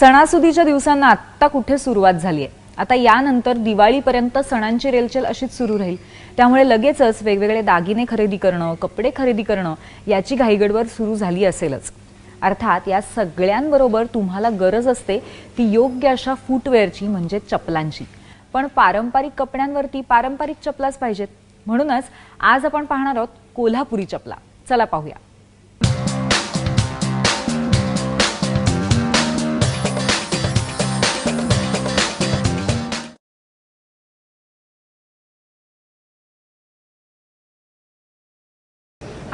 सणासुदीच्या दिवसांना आत्ता कुठे सुरुवात झाली आहे आता यानंतर दिवाळीपर्यंत सणांची रेलचेल अशीच सुरू राहील. त्यामुळे लगेचच वेगवेगळे दागिने खरेदी करणं कपडे खरेदी करणं याची घाईगडवर सुरू झाली असेलच. अर्थात या सगळ्यांबरोबर तुम्हाला गरज असते ती योग्य अशा फूटवेअरची म्हणजे चपलांची. पण पारंपरिक कपड्यांवरती पारंपरिक चपलाच पाहिजेत. म्हणूनच आज आपण पाहणार आहोत कोल्हापुरी चपला. चला पाहूया.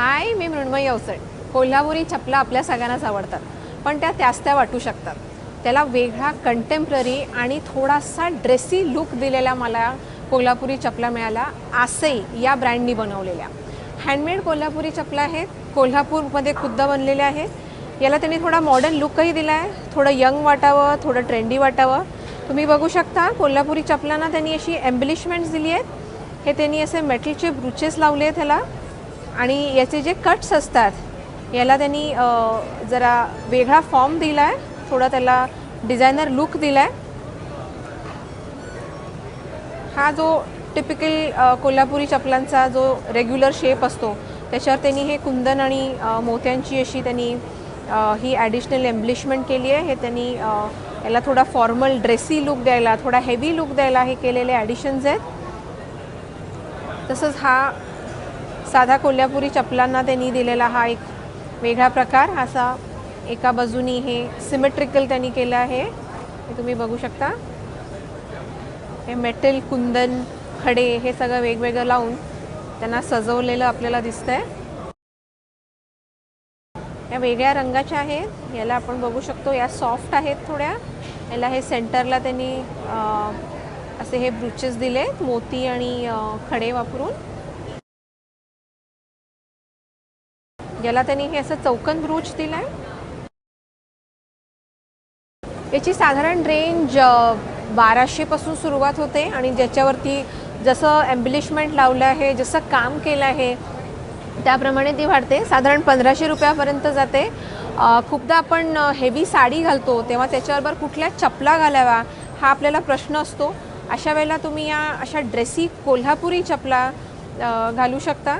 हाय मी मृण्मयी अवसड कोल्हापुरी चपला आपल्या सगळ्यांनाच आवडतात पण त्या त्याच त्या वाटू शकतात. त्याला वेगळा कंटेम्प्ररी आणि थोडासा ड्रेसी लुक दिलेला मला कोल्हापुरी चपला मिळाला आसई या ब्रँडनी बनवलेल्या. हँडमेड कोल्हापुरी चपला आहेत कोल्हापूरमध्ये खुद्द बनलेल्या आहेत. याला त्यांनी थोडा मॉडर्न लुकही दिला आहे थोडं यंग वाटावं थोडं ट्रेंडी वाटावं. तुम्ही बघू शकता कोल्हापुरी चपलांना त्यांनी अशी एम्बिलिशमेंट्स दिली आहेत. हे त्यांनी असे मेटलचे ब्रुचेस लावले आहेत ह्याला. आणि याचे जे कट्स असतात याला त्यांनी जरा वेगळा फॉर्म दिला आहे थोडा त्याला डिझायनर लुक दिला आहे हा जो टिपिकल कोल्हापुरी चपलांचा जो रेग्युलर शेप असतो त्याच्यावर त्यांनी हे कुंदन आणि मोत्यांची अशी त्यांनी ही ॲडिशनल एम्ब्लिशमेंट केली आहे. हे त्यांनी याला थोडा फॉर्मल ड्रेसी लुक द्यायला थोडा हेवी लुक द्यायला हे केलेले ॲडिशन्स आहेत. तसंच हा साधा कोल्हापुरी चपलांना त्यांनी दिलेला हा एक वेगळा प्रकार. असा एका बाजूनी हे सिमेट्रिकल त्यांनी केलं आहे. हे तुम्ही बघू शकता. हे मेटल कुंदन खडे हे सगळं वेगवेगळं लावून त्यांना सजवलेलं आपल्याला दिसतंय. या वेगळ्या रंगाच्या आहेत. याला आपण बघू शकतो. या सॉफ्ट आहेत थोड्या. याला हे सेंटरला त्यांनी असे हे ब्रुचेस दिले मोती आणि खडे वापरून. याला त्यांनी हे असं चौकन ब्रूच दिलाय. याची साधारण रेंज बाराशे पासून सुरुवात होते आणि ज्याच्यावरती जसं एम्बिलिशमेंट लावलं आहे जसं काम केलं आहे त्याप्रमाणे ती वाढते. साधारण पंधराशे रुपयापर्यंत जाते. खूपदा आपण हेवी साडी घालतो तेव्हा त्याच्याबरोबर कुठल्या चपला घालाव्या हा आपल्याला प्रश्न असतो. अशा वेळेला तुम्ही या अशा ड्रेसी कोल्हापुरी चपला घालू शकता.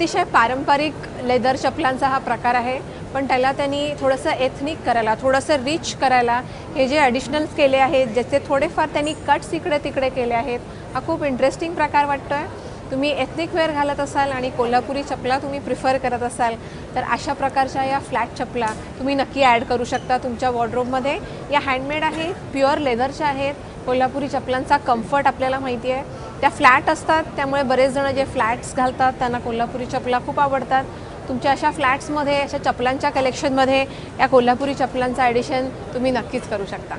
अतिशय पारंपरिक लेदर चपलांचा हा प्रकार आहे पण त्याला त्यांनी थोडंसं एथनिक करायला थोडंसं रिच करायला हे जे ॲडिशनल्स केले आहेत ज्याचे थोडेफार त्यांनी कट्स इकडे तिकडे केले आहेत हा खूप इंटरेस्टिंग प्रकार वाटतो आहे तुम्ही एथनिक वेअर घालत असाल आणि कोल्हापुरी चपला तुम्ही प्रिफर करत असाल तर अशा प्रकारच्या या फ्लॅट चपला तुम्ही नक्की ॲड करू शकता तुमच्या वॉर्ड्रोबमध्ये या हँडमेड आहेत प्युअर लेदरच्या आहेत कोल्हापुरी चपलांचा कम्फर्ट आपल्याला माहिती आहे. त्या फ्लॅट असतात त्यामुळे बरेच जण जे फ्लॅट्स घालतात त्यांना कोल्हापुरी चपला खूप आवडतात. तुमच्या अशा फ्लॅट्समध्ये अशा चपलांच्या कलेक्शनमध्ये या कोल्हापुरी चपलांचं ॲडिशन तुम्ही नक्कीच करू शकता.